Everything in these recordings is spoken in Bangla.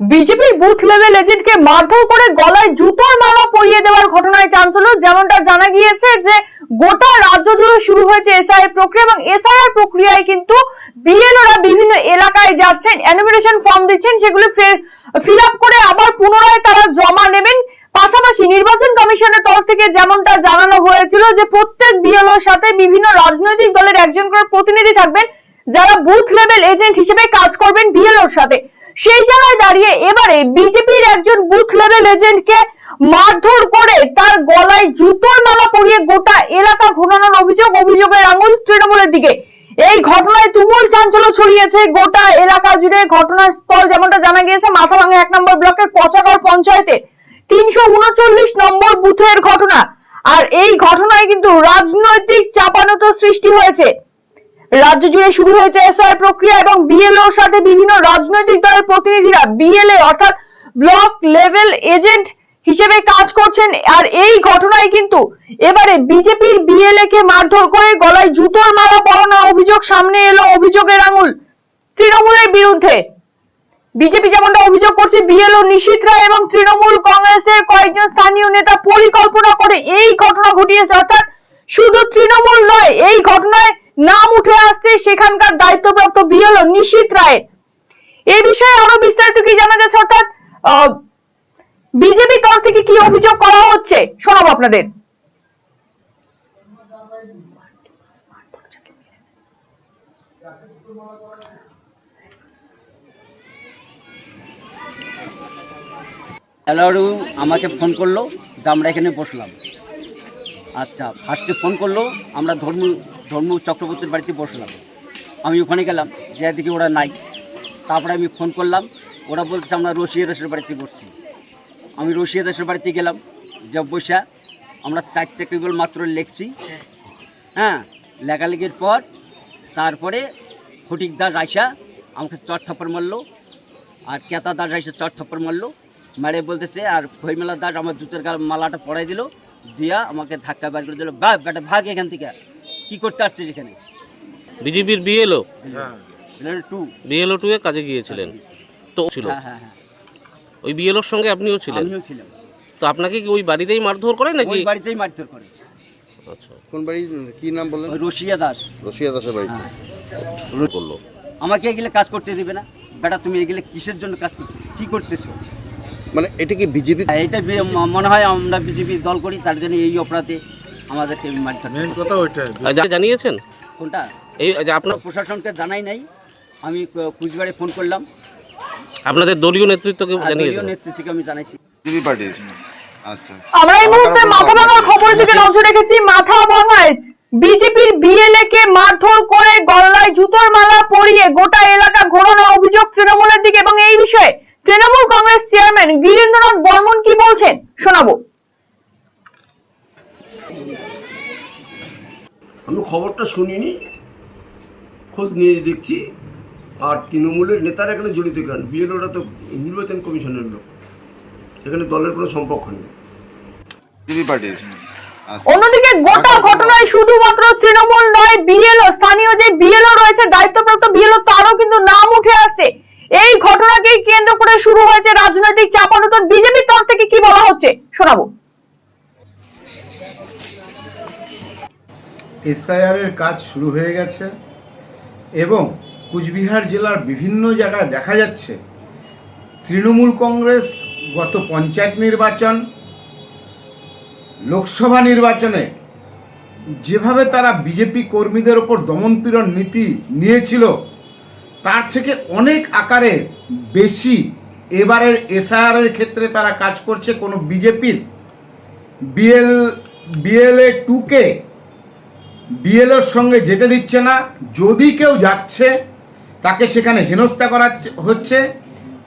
বিজেপির বুথ লেভেল এজেন্টকে মারধর করে গলায় জুতোর মালা পরিয়ে দেওয়ার ঘটনায় চাঞ্চল্য, যেমনটা জানা গিয়েছে যে গোটা রাজ্য জুড়ে শুরু হয়েছে এসআইআর প্রক্রিয়া এবং এসআইআর প্রক্রিয়ায় কিন্তু বিএলওরা বিভিন্ন এলাকায় যাচ্ছেন এনুমিনেশন ফর্ম দিচ্ছেন, সেগুলো ফিল আপ করে আবার পুনরায় তারা জমা নেবেন। পাশাপাশি নির্বাচন কমিশনের তরফ থেকে যেমনটা জানানো হয়েছিল যে প্রত্যেক বিএলওর সাথে বিভিন্ন রাজনৈতিক দলের একজন করে প্রতিনিধি থাকবেন, যারা বুথ লেভেল এজেন্ট হিসেবে কাজ করবেন বিএলওর সাথে। সেই জায়গায় দাঁড়িয়ে এবারে বিজেপির একজন বুথ লেভেল এজেন্টকে মারধর করে তার গলায় জুতোর মালা পরিয়ে গোটা এলাকা ঘোরানোর অভিযোগ, অভিযোগের আঙুল তৃণমূলের দিকে। এই ঘটনায় তুমুল চাঞ্চল্য ছড়িয়েছে গোটা এলাকা জুড়ে। ঘটনাস্থল যেমনটা জানা গিয়েছে, মাথা মাথাভাঙা এক নম্বর ব্লকের পচাগড় পঞ্চায়েতে। তিনশো উনচল্লিশ নম্বর বুথের ঘটনা। আর এই ঘটনায় কিন্তু রাজনৈতিক চাপানত সৃষ্টি হয়েছে। রাজ্য জুড়ে শুরু হয়েছে এসআর প্রক্রিয়া এবং বিএলওর সাথে বিভিন্ন রাজনৈতিক দলের প্রতিনিধিরা বিএলএ, অর্থাৎ ব্লক লেভেল এজেন্ট হিসেবে কাজ করছেন। আর এই ঘটনায় কিন্তু এবারে বিজেপির বিএলএ কে মারধর করে গলায় জুতোর মালা পরানোর অভিযোগ সামনে এলো অভিযোগের আঙুল তৃণমূলের বিরুদ্ধে। বিজেপি যেমনটা অভিযোগ করছে, বিএলও নিশীত রায় এবং তৃণমূল কংগ্রেসের কয়েকজন স্থানীয় নেতা পরিকল্পনা করে এই ঘটনা ঘটিয়েছে। অর্থাৎ শুধু তৃণমূল নয়, এই ঘটনায় নাম উঠে আসছে সেখানকার দায়িত্বপ্রাপ্ত বিএলও নিশীত রায়ের। এই বিষয়ে আরও বিস্তারিত কি জানা যাচ্ছে? অর্থাৎ বিজেপি তরফ থেকে কি অভিযোগ করা হচ্ছে? শোনাবো আপনাদের। এলারু আমাকে ফোন করল, যে আমরা এখানে বসলাম। আচ্ছা ফার্স্টে ফোন করল, আমরা ধর্ম ধর্ম চক্রবর্তীর বাড়িতে বসলাম। আমি ওখানে গেলাম যে দিকে ওরা নাই। তারপরে আমি ফোন করলাম, ওরা বলছে আমরা রশিয়া দাসের বাড়িতে বসছি। আমি রশিয়া দাসের বাড়িতে গেলাম, যে বসা আমরা চারটে কেবল মাত্র লেখছি। হ্যাঁ লেখালেখির পর তারপরে ফটিক দাস আইসা আমাকে চট থাপ্পড় মারলো, আর কেতা দাস আইসা চট থাপ্পড় মারলো। মারে বলতেছে, আর খইমেলা দাস আমার জুতের গাল, মালাটা পড়াই দিল, দিয়া আমাকে ধাক্কা বার করে দিল। বা বেটা, ভাগ এখান থেকে। কি করতে আসছিস এখানে বিজেপির বিএলও? টু। বিএলও টু এ কাজে গিয়েছিলেন। তো ছিল। হ্যাঁ হ্যাঁ হ্যাঁ। ওই বিএলওর সঙ্গে আপনিও ছিলেন? আমিও ছিলাম। তো আপনাকে কি ওই বাড়িতেই মারধর করে নাকি? ওই বাড়িতেই মারধর করে। আচ্ছা। কোন বাড়ি কি নাম বললেন? রশিয়া দাস। রশিয়া দাসের বাড়িতে করল। আমাকে এগুলো কাজ করতে দিবে না। বেটা তুমি এগুলো কিসের জন্য কাজ করতেছো কি করতেছো? মানে এটা কি বিজেপি? হ্যাঁ, এটা মনে হয় আমরা বিজেপি দল করি তার জন্য এই অপরাধে আমাদেরকে মারধর করে। আর যা- জানিয়েছেন? কোনটা? এই যে আপনার প্রশাসনকে জানাই নাই। আমি কুচবিহারে ফোন করলাম। আপনাদের দলীয় নেতৃত্বকে আর দলীয় নেতৃত্বকে আমি জানাইছি। বিজেপি পার্টির আচ্ছা। আমরা এই মুহূর্তে মাথা ভাঙার খবরের দিকে নজর রেখেছি। মাথা ভাঙায় বিজেপির বিএলএ কে মারধর করে গলায় জুতোর মালা পরিয়ে গোটা এলাকা ঘোরানোর অভিযোগ তৃণমূলের দিকে। এবং এই বিষয়ে তৃণমূল কংগ্রেস চেয়ারম্যান গিরেন্দ্রনাথ বর্মন কি বলছেন? শোনাবো। আমি খবরটা শুনিনি খোঁজ নিয়ে দেখছি আর তৃণমূলের নেতারা এখানে জড়িত কেন? বিএলওরা তো নির্বাচন কমিশনের লোক এখানে দলের কোনো সম্পর্ক নেই। আচ্ছা অন্যদিকে গোটা ঘটনায় শুধুমাত্র তৃণমূল নয় বিএলও স্থানীয় যে বিএলও রয়েছে দায়িত্বপ্রাপ্ত বিএলও তারও কিন্তু নাম উঠে আসছে। এই ঘটনাকে কেন্দ্র করে শুরু হয়েছে রাজনৈতিক চাপানোতন বিজেপির তরফ থেকে কি বলা হচ্ছে? শোনাবো। এসআইআর এর কাজ শুরু হয়ে গেছে এবং কুচবিহার জেলার বিভিন্ন জায়গায় দেখা যাচ্ছে তৃণমূল কংগ্রেস গত পঞ্চায়েত নির্বাচন, লোকসভা নির্বাচনে যেভাবে তারা বিজেপি কর্মীদের ওপর দমনপীড়ন নীতি নিয়েছিল, তার থেকে অনেক আকারে বেশি এবারের এসআইআর এর ক্ষেত্রে তারা কাজ করছে কোনো বিজেপির। বিএল, বিএলএ টুকে বিএলওর সঙ্গে যেতে দিচ্ছে না। যদি কেউ যাচ্ছে, তাকে সেখানে হেনস্থা করা হচ্ছে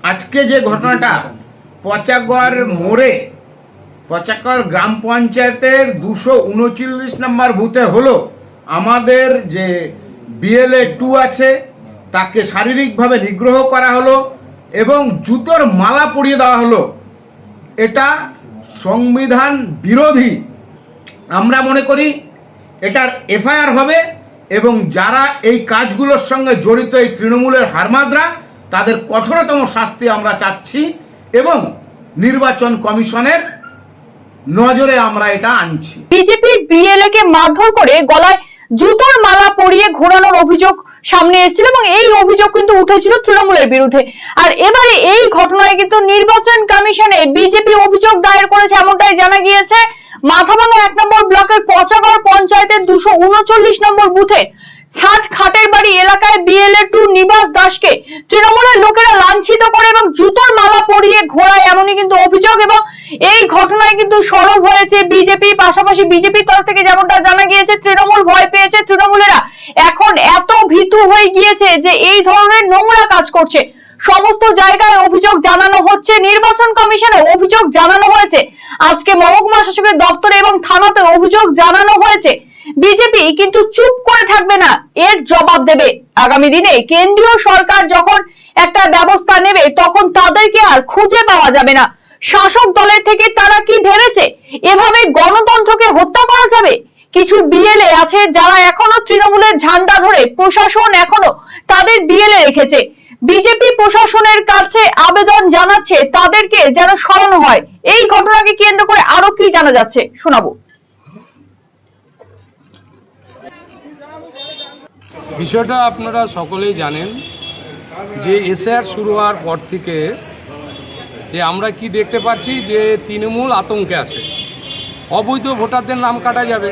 আজকে যে ঘটনাটা, পচাগড় মোড়ে, পচাগড় গ্রাম পঞ্চায়েতের দুশো উনচল্লিশ নম্বর বুথে হলো। আমাদের যে বিএলএ টু আছে, তাকে শারীরিকভাবে নিগ্রহ করা হলো এবং জুতোর মালা পরিয়ে দেওয়া হলো। এটা সংবিধান বিরোধী। আমরা মনে করি এটার এফআইআর হবে এবং যারা এই কাজগুলোর সঙ্গে জড়িত এই তৃণমূলের হারমাদরা, তাদের কঠোরতম শাস্তি আমরা চাচ্ছি এবং নির্বাচন কমিশনের নজরে আমরা এটা আনছি। বিজেপির বিএলএ কে মারধর করে গলায় জুতোর মালা পরিয়ে ঘোরানোর অভিযোগ সামনে এসেছিল এবং এই অভিযোগ কিন্তু উঠেছিল তৃণমূলের বিরুদ্ধে। আর এবারে এই ঘটনায় কিন্তু নির্বাচন কমিশনে বিজেপি অভিযোগ দায়ের করেছে, এমনটাই জানা গিয়েছে। মাথাভাঙা এক নম্বর ব্লকের পচাগড় পঞ্চায়েতের দুশো উনচল্লিশ নম্বর বুথে ছাট খাটের বাড়ি এলাকায় বিএলএ টু নিবাস দাসকে তৃণমূলের লোকেরা লাঞ্ছিত করে এবং জুতোর মালা পরিয়ে ঘোরায় এমনই কিন্তু অভিযোগ এবং এই ঘটনায় কিন্তু সরব হয়েছে বিজেপি, পাশাপাশি বিজেপির তরফ থেকে যেমনটা জানা গিয়েছে, তৃণমূল ভয় পেয়েছে তৃণমূলেরা। এখন এত ভীতু হয়ে গিয়েছে যে এই ধরনের নোংরা কাজ করছে। সমস্ত জায়গায় অভিযোগ জানানো হচ্ছে, নির্বাচন কমিশনে অভিযোগ জানানো হয়েছে। আজকে মহকুমা শাসকের দপ্তরে এবং থানাতে অভিযোগ জানানো হয়েছে। বিজেপি কিন্তু চুপ করে থাকবে না, এর জবাব দেবে। আগামী দিনে কেন্দ্রীয় সরকার যখন একটা ব্যবস্থা নেবে, তখন তাদেরকে আর খুঁজে পাওয়া যাবে না। শাসক দলের থেকে তারা কি ভেবেছে? এভাবে গণতন্ত্রকে হত্যা করা যাবে? কিছু বিএলএ আছে যারা এখনও তৃণমূলের ঝান্ডা ধরে প্রশাসন এখনও তাদের বিএলএ রেখেছে। বিজেপি প্রশাসনের কাছে আবেদন জানাচ্ছে তাদেরকে যেন সরানো হয়। এই ঘটনাকে কেন্দ্র করে আরও কি জানা যাচ্ছে? শোনাবো। বিষয়টা আপনারা সকলেই জানেন যে এসআর শুরু হওয়ার পর থেকে যে আমরা কি দেখতে পাচ্ছি যে তৃণমূল আতঙ্কে আছে। অবৈধ ভোটারদের নাম কাটা যাবে।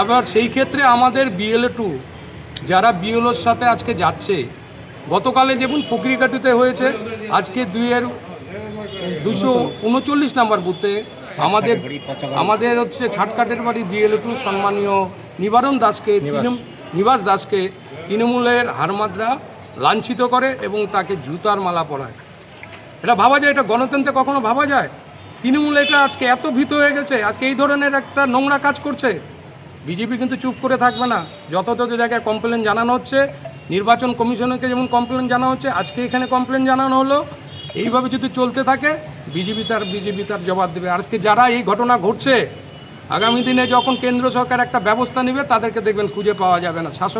আবার সেই ক্ষেত্রে আমাদের বিএলএ টু যারা বিএলওর সাথে আজকে যাচ্ছে গতকালে যেমন পুকরিকাটিতে হয়েছে আজকে দুইয়ের দুশো উনচল্লিশ নাম্বার বুথে আমাদের আমাদের হচ্ছে ছাটকাটের বাড়ি বিএলএ টু সম্মানীয় নিবারণ দাসকে নিবাস। দাসকে তৃণমূলের হারমাদরা লাঞ্ছিত করে এবং তাকে জুতার মালা পরায়। এটা ভাবা যায়? এটা গণতন্ত্রে কখনো ভাবা যায়? তৃণমূল এটা আজকে এত ভীত হয়ে গেছে আজকে এই ধরনের একটা নোংরা কাজ করছে। বিজেপি কিন্তু চুপ করে থাকবে না। যত যত জায়গায় কমপ্লেন জানানো হচ্ছে। নির্বাচন কমিশনকে যেমন কমপ্লেন জানা হচ্ছে, আজকে এখানে কমপ্লেন জানানো হলো। এইভাবে যদি চলতে থাকে বিজেপি তার বিজেপি তার জবাব দেবে। আজকে যারা এই ঘটনা ঘটছে, আগামী দিনে যখন কেন্দ্র সরকার একটা ব্যবস্থা নেবে, তাদেরকে দেখবেন খুঁজে পাওয়া যাবে না। শাসক